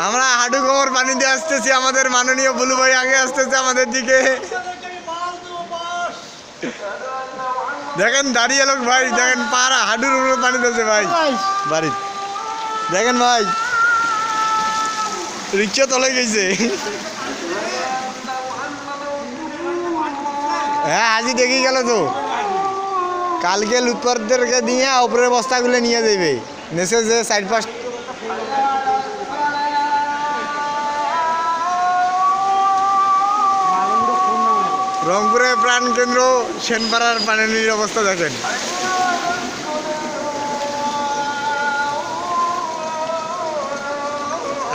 হাঁটু কোমর পানি দিয়ে আসতেছি, আমাদের মাননীয় বুলু ভাই আগে আসতেছে আমাদের দিকে। দেখেন দাঁড়িয়ে লোক ভাই, দেখেন পাড়া, হাঁটুর উপরে পানি দিয়েছে ভাই। বাড়ি দেখেন ভাই। রিক্সা তলে গেছে। হ্যাঁ হাজি দেখি গেল তো। কালকে লুৎপারদেরকে দিয়ে উপরের বস্তাগুলো নিয়ে দেবে নেসে যে সাইড পাস রংপুরের প্রাণ কেন্দ্র, সেনপাড়ার পানির অবস্থা দেখেন।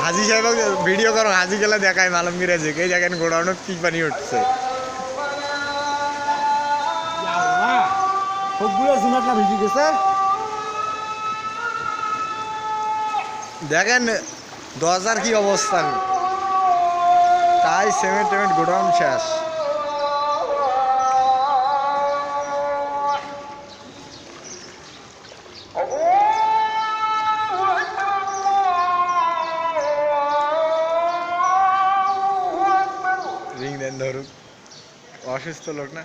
হাজি সাহেব, ভিডিও করো, হাজি গেলে দেখায় মালমগির আছে এই দেখেন গোডাউনত কি পানি উঠছে। দেখেন দশার কি অবস্থা। তাই সেমেন্ট টেমেন্ট গোডাউন শেষ। ఎందరు వాషిస్తున్నా